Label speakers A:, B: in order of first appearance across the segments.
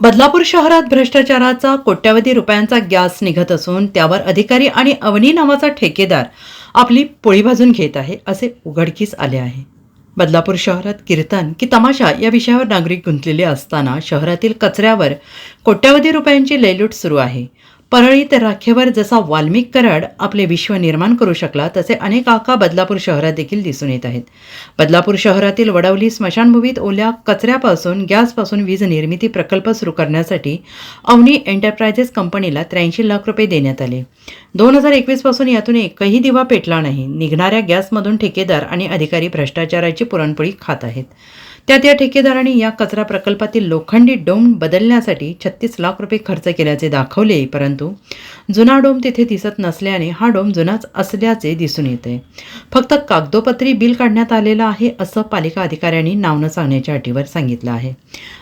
A: बदलापूर शहरात भ्रष्टाचाराचा कोट्यावधी रुपयांचा गॅस निघत असून त्यावर अधिकारी आणि अवनी नावाचा ठेकेदार आपली पोळी भाजून घेत आहे असे उघडकीस आले आहे. बदलापूर शहरात कीर्तन की तमाशा या विषयावर नागरिक गुंतलेले असताना शहरातील कचऱ्यावर कोट्यावधी रुपयांची लयलूट सुरू आहे. परळीत राखेवर जसा वाल्मिक कराड आपले विश्व निर्माण करू शकला तसे अनेक आका बदलापूर शहरात देखील दिसून येत आहेत. बदलापूर शहरातील वडवली स्मशानभूमीत ओल्या कचऱ्यापासून गॅसपासून वीज निर्मिती प्रकल्प सुरू करण्यासाठी अवनी एंटरप्रायझेस कंपनीला त्र्याऐंशी लाख रुपये देण्यात आले. दोन हजार एकवीसपासून यातून एकही दिवा पेटला नाही. निघणाऱ्या गॅसमधून ठेकेदार आणि अधिकारी भ्रष्टाचाराची पुरणपोळी खात आहेत. त्यात या ठेकेदारांनी या कचरा प्रकल्पातील लोखंडी डोम बदलण्यासाठी छत्तीस लाख रुपये खर्च केल्याचे दाखवले परंतु जुना डोम तिथे दिसत नसल्याने हा डोम जुनाच असल्याचे दिसून येते. फक्त कागदोपत्री बिल काढण्यात आलेलं आहे असं पालिका अधिकाऱ्यांनी नाव न सांगण्याच्या अटीवर सांगितलं आहे.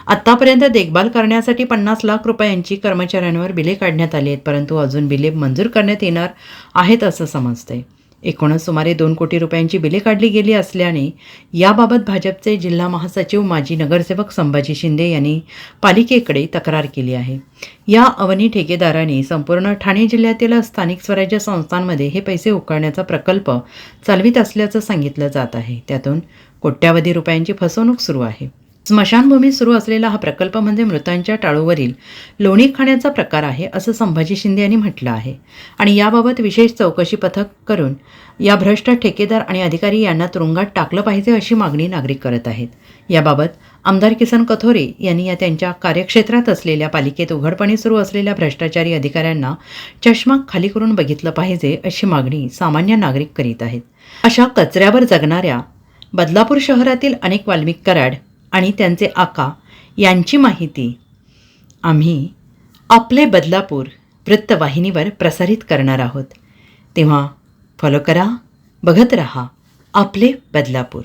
A: आत्तापर्यंत देखभाल करण्यासाठी पन्नास लाख रुपयांची कर्मचाऱ्यांवर बिले काढण्यात आली आहेत परंतु अजून बिले मंजूर करण्यात येणार आहेत असं समजतंय एकूणच सुमारे दोन कोटी रुपयांची बिले काढली गेली असल्याने याबाबत भाजपचे जिल्हा महासचिव माजी नगरसेवक संभाजी शिंदे यांनी पालिकेकडे तक्रार केली आहे. या अवनी ठेकेदारांनी संपूर्ण ठाणे जिल्ह्यातील स्थानिक स्वराज्य संस्थांमध्ये हे पैसे उकळण्याचा प्रकल्प चालवित असल्याचं सांगितलं जात आहे. त्यातून कोट्यावधी रुपयांची फसवणूक सुरू आहे. स्मशानभूमीत सुरू असलेला हा प्रकल्प म्हणजे मृतांच्या टाळूवरील लोणी खाण्याचा प्रकार आहे असं संभाजी शिंदे यांनी म्हटलं आहे. आणि याबाबत विशेष चौकशी पथक करून या भ्रष्ट ठेकेदार आणि अधिकारी यांना तुरुंगात टाकलं पाहिजे अशी मागणी नागरिक करत आहेत. याबाबत आमदार किसन कथोरे यांनी या त्यांच्या कार्यक्षेत्रात असलेल्या पालिकेत उघडपणे सुरू असलेल्या भ्रष्टाचारी अधिकाऱ्यांना चष्मा खाली करून बघितलं पाहिजे अशी मागणी सामान्य नागरिक करीत आहेत. अशा कचऱ्यावर जगणाऱ्या बदलापूर शहरातील अनेक वाल्मिक कराड आणि त्यांचे आका यांची माहिती. आम्ही आपले बदलापूर वृत्तवाहिनीवर प्रसारित करणार आहोत. तेव्हा फॉलो करा बघत रहा आपले बदलापूर.